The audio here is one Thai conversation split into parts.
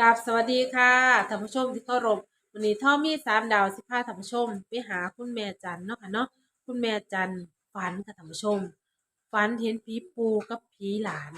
กับสวัสดีค่ะท่านผู้ชมที่เคารพวันนี้ท่อมีสามดาวสิพาท่านผู้ชม ไปหาคุณแม่จันเนาะค่ะเนาะคุณแม่จันฝันค่ะท่านผู้ชม ฝันเห็นผีปูกับผีหลาน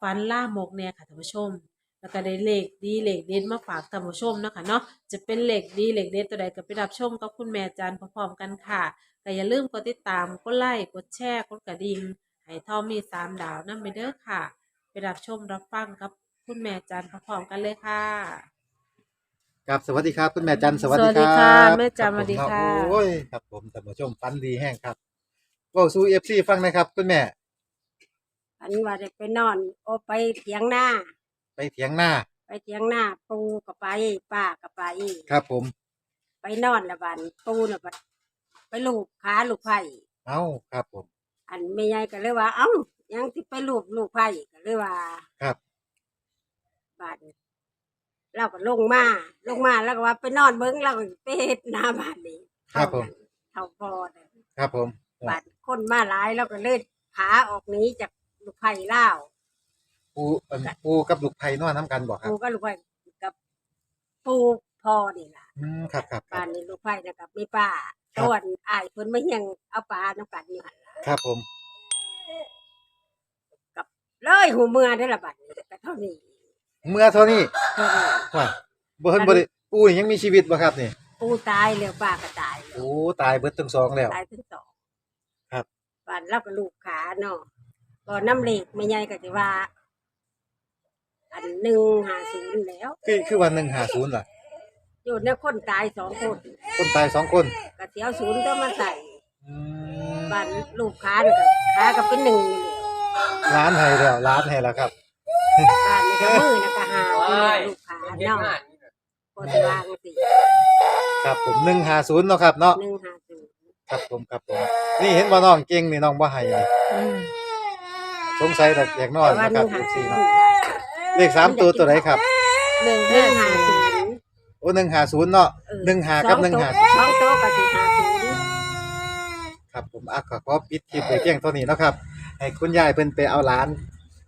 ฝันล่ามกแน่ค่ะท่านผู้ชม แล้วก็ได้เหลขดีเหลขเด็ดมาฝากท่านผู้ชมเนาะค่ะเนาะจะเป็นเหลขดีเหลขเด็ดตัวใดก็ไปรับชมกับคุณแม่จันพร้อมๆกันค่ะแต่อย่าลืมกดติดตามกดไลค์กดแชร์กดกระดิ่งให้ท่อมีสามดาวนั่นไปเด้อค่ะ ไปรับชมรับฟังกับ คุณแม่จันพร้อมๆกันเลยค่ะ ครับสวัสดีครับคุณแม่จันทร์สวัสสดีวัสดีคค่ะรับแม่จันทร์รับสวัสดีผมค่ะ โอ้ยครับผมท่านผู้ชมฟันดีแห้งครับเว้าสู้เอฟซีฟังหนะครับ คุณแม่อันว่าได้ไปนอนโอไปเถียงหน้า ไปเถียงหน้าไปเถียงหน้า ปูก็ไปป้าก็ไป ครับผม ไปนอนละบันปูน่ะบัดไปลูบขาลูกไผ่เอ้าครับผม อันไม่ใหญ่ก็เลยว่า เอ้ายังที่ไปลูบลูกไผ่ก็เลยว่าครับ บัดเราก็ลงมาลงมาแล้วก็ว่าไปนอนเบิ้งเราก็ไปเฮ็ดหน้าบ้านนี่ครับผม เท่าพอน่ะครับผมบัดคนมาหลายแล้วก็เลยขาออกหนี้จากลูกไผ่เล่าวปูอันปูกับลูกไผ่นอนน้ำกันบอกครับ ปูก็ลูกไผ่กับปูพอนี่ล่ะอืมครับครับคบ้ารับนนี้ลูกไผ่นะครับมีป้าครับต้นอ้ายเพิ่นมาเฮียงเอาปลาน้ำกันอยู่หั่นล่ะครับผม เลยหูเมื่อได้อละบัดนี้ก็เท่านี้ เมื่อเท่านี้เท่านี้ว่าบ่เพิ่นบ่ได้ปูนี่ยังมีชีวิตบ่ครับนี่ปูตายแล้วป้าก็ตายแล้วโอ้ตายเบิดทั้งสองแล้ว ตายทั้งสองครับ บ้านเราก็ลูกขาเนาะก็น้ำเหล็กไม่ใหญ่ก็สิว่า อันหนึ่งหาศูนย์แล้ว คือคือวัน150ล่ะ อยู่ในคนตายสองคนคนตายสองคนก็เสียวศูนย์ต้องมาใส่อืมบ้านลูกขาเนี่ยก็ขาก็เป็นหนึ่งอยู่แล้วร้านให้แล้วร้านให้แล้วครับ บ้านนี่ก็มือนะก็หาอยู่แล้วลูกขาเนาะก็สิวางสิครับผม150เนาะครับเนาะหนึ่งหาศูนย์ครับผมครับผมนี่เห็นว่าน้องเก่งนี่น้องบ่ให้นี่สงสัยแต่อยากนอนแต่ว่านะหครันึ่บงหาสี่ศูนเนาะย์เลขสามตัวตัวไหนครับหนึ่งหนึ่ห้างหาศูนศูย์นย์โอ้หนึ่งหาศูนย์เนาะเออหนึ่งหากับหนึ่งหาสองโต๊ะกับสี่หาศูนย์ครับผมอะขอขอปิดคลิปไปเพียงเท่านี้เนาะครับให้คุณยายเพิ่นไปเอาหลาน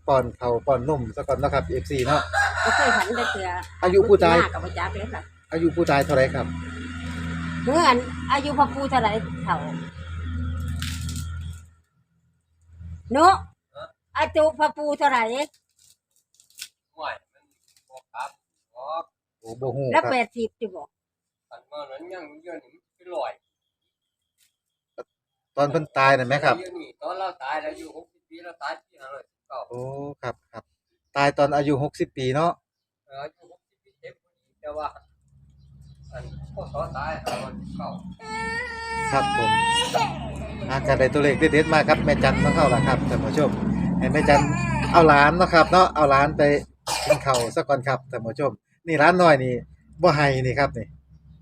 ป้อนเขาวป้อนนมซะก่อนเนาะครับ FC เนาะก็เคยฝันได้เตืออายุผู้ตายหน้กับประจักษ์เลยค่ะอายุผู้ตายเท่าไหร่ครับเมื่อนอายุพระปูเท่าไหรเท่าเนาะอายุพระปูเท่าไหรห่วยมันบอกครับบอกโอ้บ่ฮู้คแล้รัวบแปดสิบจะบอกขันมานั้นยังเยอะนี่เป็นลอยตอนเพิ่นตายนั่นไหมครับเยอะนี่ตอนเราตายแล้วอยู่หกสิบปีเราตายที่ห้าร้อยสิบ เก้าโอ้ครับครับ ตายตอนอายุ60ปีเนาะเอออายุหกสิบปีเจ็บพอดีแต่ว่าอันพ่อสอตายห้าร้อยสิบเก้าครับผมอาการได้ตัวเลขเด็ดๆมาครับแม่จันต้องเข้าล่ะครับท่านผู้ชมให้แม่จันเอาหลานเนาะครับเนาะเอาหลานไปกินข้าวซะก่อนครับท่านผู้ชม นี่ร้านน้อยนี่บ่ให้นี่ครับนี่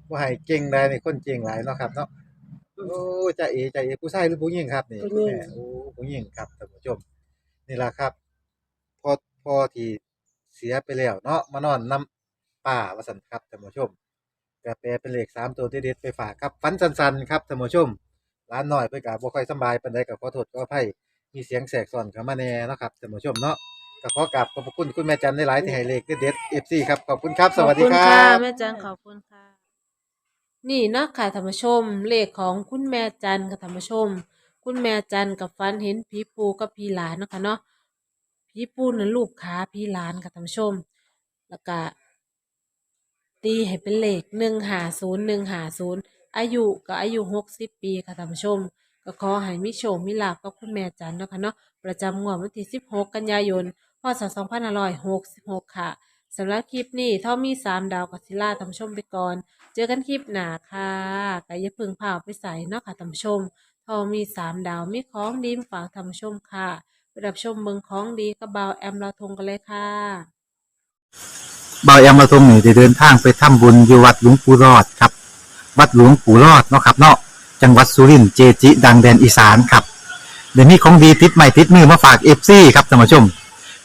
บ่ให้เก่งได้นี่คนเก่งหลายเนาะครับเนาะโอ้จ่าเอจ่าเอผู้ชายหรือผู้หญิงครับนี่แม่โอ้ผู้หญิงครับท่านผู้ชม นี่ล่ะครับพอพอที่เสียไปแล้วเนาะมานอนนํป้าว่าซั่นครับท่านผู้ชมก็แปลเป็นเลขสามตัวเด็ดๆไปฝากครับฟันสันๆครับท่านผู้ชมร้านน้อยเพิ่นก็บ่ค่อยสำบายปานใดก็ขอโทษขออภัยมีเสียงแสกซ้อนเข้ามาแน่เนาะครับท่านผู้ชมเนาะก็ขอกราบขอบพระคุณคุณแม่จันได้หลายที่ให้เลขเด็ดเอฟซีครับขอบคุณครับสวัสดีคขอบรัณะบแม่จันขอบคุณค่ะ นี่เนาะค่ะท่านผู้ชม เลขของคุณแม่จันค่ะท่านผู้ชม คุณแม่จันกับฟันเห็นผีปูกับผีหลานเนาะค่ะเนาะผีปูนั่นลูกขาผีหลานค่ะท่านผู้ชม แล้วก็ตีให้เป็นเลขหนึ่งหาศูนย์หนึ่งหาศูนย์อายุก็อายุหกสิบปีค่ะท่านผู้ชม ก็ขอให้มิโชคมิลาภกับคุณแม่จันเนาะค่ะเนาะประจำงวดวันที่สิบหกกันยายนพศสองพันห้าร้อยหกสิบหกค่ะสำหรับคลิปนี้เท่ามีสามดาวกับศิลาท่านผู้ชมไปก่อน เจอกันคลิปหน้าค่ะก็อย่าเพึ่งพาไปใส่เนาะค่ะท่านผู้ชม เท่ามีสามดาวมีของดีมาฝากท่านผู้ชมค่ะไปรับชมเมืองของดีกับบ่าวแอมลาทงกันเลยค่ะบายอามาทรงนี่ได้เดินทางไปทำบุญอยู่วัดหลวงปู่รอดครับ วัดหลวงปู่รอดเนาะครับเนาะจังหวัดสุรินทร์เจจิ ดังแดนอีสานครับเดี๋ยวนี้ของดีติดใหม่ติดมือมาฝากเอฟซีครับท่านผู้ชม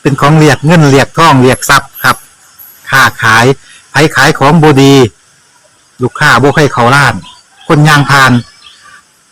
เป็นของเรียกเงินเรียกทองเรียกทรัพย์ครับค้าขายไผขายของบดี ลูกค้าบ่ให้เขาล้าน คนยางพาน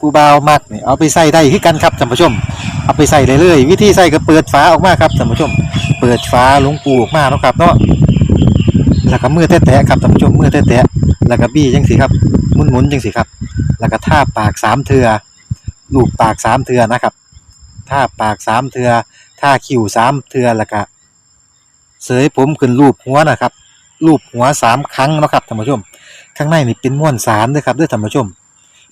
ผู้บ่าวมักนี่เอาไปใส่ได้คือกันครับท่านผู้ชม เอาไปใส่เลยเลยวิธีใส่ก็เปิดฝาออกมาครับท่านผู้ชม เปิดฝาหลวงปูออกมาเนาะครับเนาะแล้วก็มือแตะๆครับท่านผู้ชมมือแตะๆแล้วก็บี้จังสิครับหมุนๆจังสิครับ แล้วก็ท่าปากสามเทือลูบปากสามเทือนะครับท่าปากสามเทือท่าคิ้วสามเทือแล้วก็เสยผมขึ้นรูปหัวนะครับรูปหัวสามครั้งนะครับท่านผู้ชม ข้างในนี่เป็นม้วนสารด้วยครับด้วยท่านผู้ชม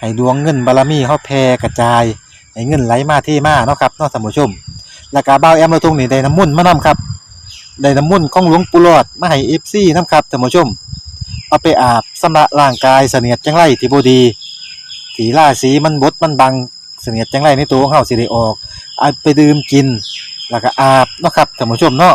ให้ดวงเงินบารมีเฮาแผ่กระจายให้เงินไหลมาเทมาเนาะครับเนาะท่านผู้ชมแล้วก็เบาแอมเราทงนี่ได้น้ำมุ่นมานํครับได้น้ำมุ่นของหลวงปู่หลอดมาให้เอฟซีนํครับท่านผู้ชม เอาไปอาบสำระร่างกายเสนียดจังไรที่บดีถีล่าสีมันบดมันบังเสนียดจังไรในตัวของเฮาสิได้ออกเอาไปดื่มกิน แล้วก็อาบเนาะครับท่านผู้ชมเนาะ